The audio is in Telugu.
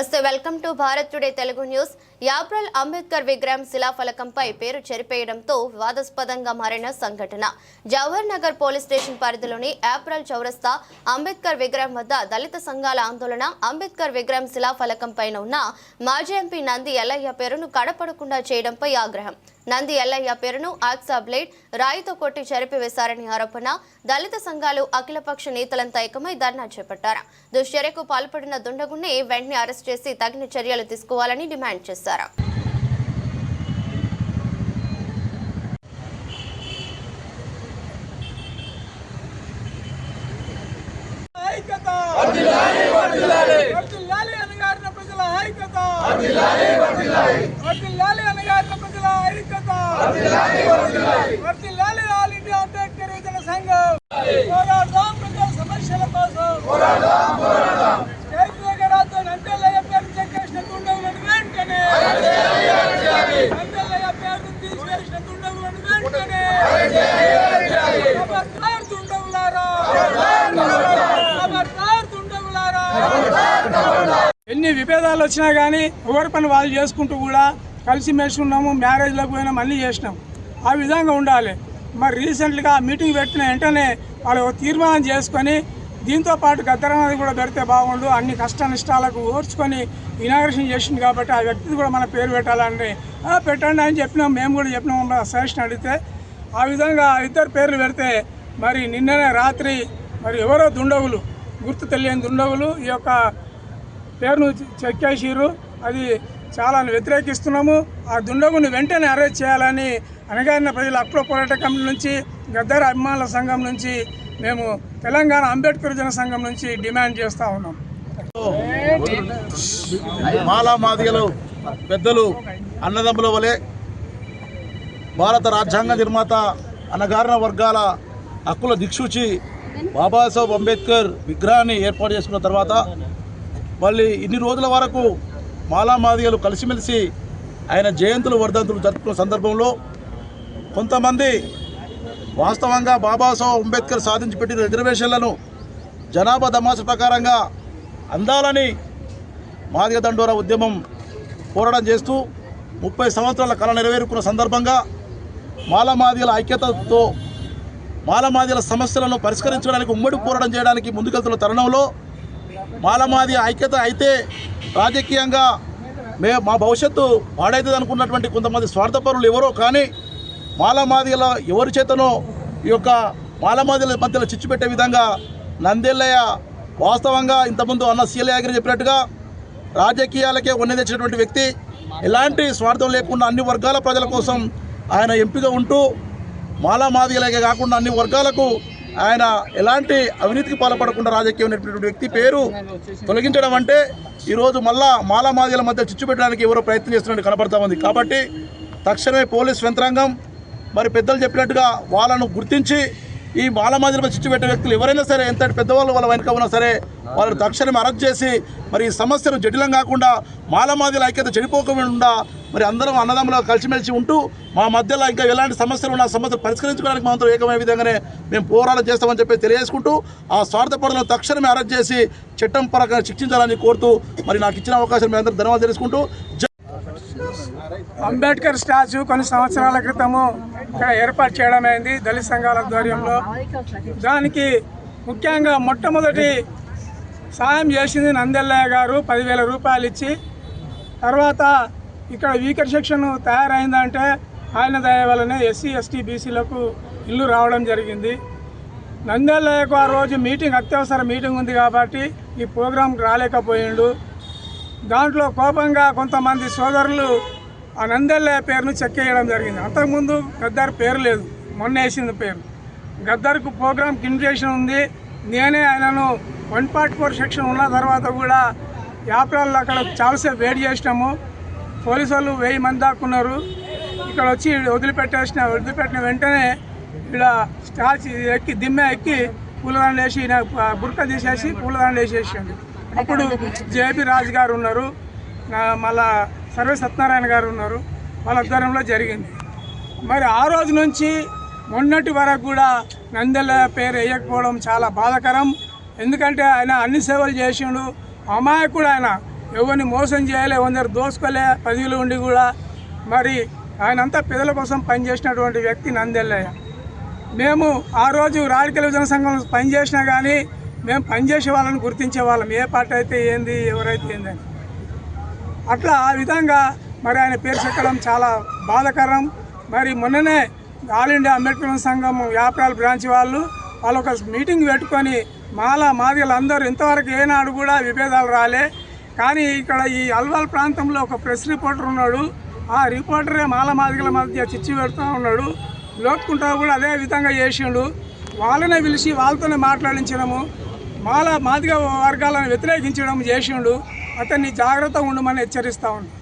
నమస్తే. Welcome to Bharat today Telugu news. April Ambedkar విగ్రహం శిలాఫలకంపై పేరు చెరిపేయడంతో వివాదాస్పదంగా మారిన సంఘటన. జవహర్ నగర్ పోలీస్ స్టేషన్ పరిధిలోని యాప్రల్ చౌరస్తా అంబేద్కర్ విగ్రహం వద్ద దళిత సంఘాల ఆందోళన అంబేద్కర్ విగ్రహం శిలాఫలకం పైన ఉన్న మాజీ ఎంపీ నంది ఎల్లయ్య పేరును కడపడకుండా చేయడంపై ఆగ్రహం. నంది ఎల్లయ్య పేరును ఆక్సా బ్లేడ్ రాయితో కొట్టి చెరిపివేశారని ఆరోపణ. దళిత సంఘాలు అఖిలపక్ష నేతలంతా ఏకమై ధర్నా చేపట్టారు. దుశ్చర్యకు పాల్పడిన దుండగుణ్ణి వెంటనే అరెస్ట్ చేసి తగిన చర్యలు తీసుకోవాలని డిమాండ్ చేశారు. ఐక్యత వర్ధిల్లాలి వర్ధిల్లాలి వర్ధిల్లాలి అనగారిన ప్రజల ఐక్యత. వర్తిల్లాలి వర్తిల్లాలి వర్తిల్లాలి అనగారిన ప్రజల ఐక్యత వర్ధిల్లాలి వర్ధిల్లాలి వర్ధిల్లాలి ఆల్ ఇండియా అంబేద్కర్ యువజన సంఘం పోరాడదాం ప్రజల సమస్యల కోసం పోరాడదాం పోరాడదాం స్టేట్ నగరాల్లో నందెల్లయ్య పేరు చెక్కేసిన దుండగులను వెంటనే నందెల్లయ్య పేరు తీసివేసిన దుండగులను వెంటనే ఖబర్దార్ దుండగులారా ఖబర్దార్ దుండగులారా ఎన్ని విభేదాలు వచ్చినా కానీ ఎవరి పని వాళ్ళు చేసుకుంటూ కూడా కలిసి ఉన్నాము మ్యారేజ్లకు పోయినాం అన్నీ చేసినాం. ఆ విధంగా ఉండాలి. మరి రీసెంట్గా మీటింగ్ పెట్టిన వెంటనే వాళ్ళు తీర్మానం చేసుకొని దీంతో పాటు గద్దరన్నది కూడా పెడితే బాగుండు. అన్ని కష్ట నష్టాలకు ఓర్చుకొని ఇనాగ్రేషన్ చేసింది కాబట్టి ఆ వ్యక్తిది కూడా మన పేరు పెట్టాలని పెట్టండి అని చెప్పినాం. మేము కూడా చెప్పినాం. సజెషన్ అడిగితే ఆ విధంగా ఇద్దరు పేర్లు పెడితే మరి నిన్ననే రాత్రి మరి ఎవరో దుండగులు గుర్తు తెలియని దుండగులు ఈ యొక్క పేరును చెక్కేసిర్రు. అది చాలా వ్యతిరేకిస్తున్నాము. ఆ దుండగుని వెంటనే అరెస్ట్ చేయాలని అనగారిన ప్రజల హక్కుల పోరాట కమిటీ నుంచి గద్దర్ అభిమానుల సంఘం నుంచి మేము తెలంగాణ అంబేద్కర్ జన సంఘం నుంచి డిమాండ్ చేస్తూ ఉన్నాం. మాలా మాదిగలు పెద్దలు అన్నదమ్ముల వలె భారత రాజ్యాంగ నిర్మాత అణగారిన వర్గాల హక్కుల దిక్సూచి బాబాసాహెబ్ అంబేద్కర్ విగ్రహాన్ని ఏర్పాటు చేసుకున్న తర్వాత మళ్ళీ ఇన్ని రోజుల వరకు మాలామాదిగలు కలిసిమెలిసి ఆయన జయంతులు వర్ధంతులు జరుపుకున్న సందర్భంలో కొంతమంది వాస్తవంగా బాబాసాహెబ్ అంబేద్కర్ సాధించి పెట్టిన రిజర్వేషన్లను జనాభా దమాస ప్రకారంగా అందాలని మాదిగ దండోరా ఉద్యమం పోరాటం చేస్తూ ముప్పై సంవత్సరాల కళ నెరవేరుకున్న సందర్భంగా మాలమాదిగల ఐక్యతతో మాలమాదిగల సమస్యలను పరిష్కరించడానికి ఉమ్మడి పోరాటం చేయడానికి ముందుకెళ్తున్న తరుణంలో మాలమాది ఐక్యత అయితే రాజకీయంగా మే మా భవిష్యత్తు పాడైతుంది అనుకున్నటువంటి కొంతమంది స్వార్థపరులు ఎవరో కానీ మాలమాదిల ఎవరి చేతనో ఈ యొక్క మాలమాదిల మధ్యలో చిచ్చు పెట్టే విధంగా నందెల్లయ్య వాస్తవంగా ఇంతకుముందు అన్న సీలయాగిరి చెప్పినట్టుగా రాజకీయాలకే వన్నె తెచ్చినటువంటి వ్యక్తి. ఎలాంటి స్వార్థం లేకుండా అన్ని వర్గాల ప్రజల కోసం ఆయన ఎంపిక ఉంటూ మాలామాదిలకే కాకుండా అన్ని వర్గాలకు ఆయన ఎలాంటి అవినీతికి పాల్పడకుండా రాజకీయం నేర్పినటువంటి వ్యక్తి పేరు తొలగించడం అంటే ఈరోజు మళ్ళా మాలామాదిగల మధ్య చిచ్చు పెట్టడానికి ఎవరో ప్రయత్నం చేస్తున్నట్టు కనపడతా ఉంది. కాబట్టి తక్షణమే పోలీస్ యంత్రాంగం మరి పెద్దలు చెప్పినట్టుగా వాళ్ళను గుర్తించి ఈ మాలమాదిరిపై చిచ్చు పెట్టే వ్యక్తులు ఎవరైనా సరే ఎంత పెద్దవాళ్ళు వాళ్ళ వెనుక ఉన్నా సరే వాళ్ళని తక్షణమే అరెస్ట్ చేసి మరి ఈ సమస్యను జటిలం కాకుండా మాలమాదిల ఐక్యత చెడిపోకుండా మరి అందరం అన్నదమ్ములో కలిసిమెలిసి ఉంటూ మా మధ్యలో ఇంకా ఎలాంటి సమస్యలు ఉన్న సమస్యలు పరిష్కరించుకోవడానికి మాత్రం ఏకమైన విధంగానే మేము పోరాటం చేస్తామని చెప్పి తెలియజేసుకుంటూ ఆ స్వార్థపరులను తక్షణమే అరెస్ట్ చేసి చట్టం పరంగా శిక్షించాలని కోరుతూ మరి నాకు ఇచ్చిన అవకాశం మీ అందరూ ధన్యవాదాలు తెలుసుకుంటూ అంబేద్కర్ స్టాచ్యూ కొన్ని సంవత్సరాల క్రితము ఏర్పాటు చేయడం అయింది దళిత సంఘాల ఆధ్వర్యంలో. దానికి ముఖ్యంగా మొట్టమొదటి సాయం చేసింది నందెల్లయ్య గారు పదివేల రూపాయలు ఇచ్చి తర్వాత ఇక్కడ వీకర్ సెక్షన్ తయారైందంటే ఆయన దయ వలనే ఎస్సీ ఎస్టీ బీసీలకు ఇల్లు రావడం జరిగింది. నందెల్లయ్యకు ఆ రోజు మీటింగ్ అత్యవసర మీటింగ్ ఉంది కాబట్టి ఈ ప్రోగ్రాంకి రాలేకపోయిండు. దాంట్లో కోపంగా కొంతమంది సోదరులు ఆ నందెల్లయ్య పేరును చెక్కేయడం జరిగింది. అంతకుముందు గద్దర్ పేరు లేదు. మొన్న వేసింది పేరు. గద్దర్కు ప్రోగ్రామ్ ఇన్విటేషన్ ఉంది. నేనే ఆయనను వన్ పార్ట్ ఫోర్ సెక్షన్ ఉన్న తర్వాత కూడా యాప్రాల్లో అక్కడ చాలాసేపు వెయిట్ చేసినాము. పోలీసు వాళ్ళు వెయ్యి మంది దాక్కున్నారు ఇక్కడ వచ్చి వదిలిపెట్టేసిన వదిలిపెట్టిన వెంటనే ఇక్కడ స్టాచ్యూ ఎక్కి దిమ్మె ఎక్కి పూలదండ వేసి బుర్క తీసేసి పూలదండ వేసేసిండు. అప్పుడు జేపీ రాజు గారు ఉన్నారు. మళ్ళా సర్వే సత్యనారాయణ గారు ఉన్నారు. వాళ్ళ ఆధ్వర్యంలో జరిగింది. మరి ఆ రోజు నుంచి మొన్నటి వరకు కూడా నందెల పేరు వేయకపోవడం చాలా బాధాకరం. ఎందుకంటే ఆయన అన్ని సేవలు చేసిండు. అమాయకుడు ఆయన. ఎవరిని మోసం చేయలే కొందరు దోసుకోలే పదవిలో ఉండి కూడా. మరి ఆయనంతా పిల్లల కోసం పనిచేసినటువంటి వ్యక్తి నందెల్లయ్య. మేము ఆ రోజు రాజకీయ విజన సంఘం పనిచేసినా కానీ మేము పనిచేసే వాళ్ళని గుర్తించే వాళ్ళం. ఏ పార్టీ అయితే ఏంది ఎవరైతే ఏందని అట్లా ఆ విధంగా మరి ఆయన పేరు చెక్కడం చాలా బాధాకరం. మరి మొన్ననే ఆల్ ఇండియా అంబేద్కర్ సంఘం యాప్రాల్ బ్రాంచ్ వాళ్ళు వాళ్ళు ఒక మీటింగ్ పెట్టుకొని మాల మాదిగలు అందరూ ఇంతవరకు ఏనాడు కూడా విభేదాలు రాలే. కానీ ఇక్కడ ఈ అల్వాల్ ప్రాంతంలో ఒక ప్రెస్ రిపోర్టర్ ఉన్నాడు. ఆ రిపోర్టరే మాల మాదిగల మధ్య చిచ్చి పెడుతూ ఉన్నాడు. లోతుకుంటా కూడా అదే విధంగా చేసిండు. వాళ్ళనే పిలిచి వాళ్ళతోనే మాట్లాడించడము మాల మాదిగ వర్గాలను వ్యతిరేకించడం చేసిండు. అతన్ని జాగ్రత్తగా ఉండమని హెచ్చరిస్తా ఉన్నాడు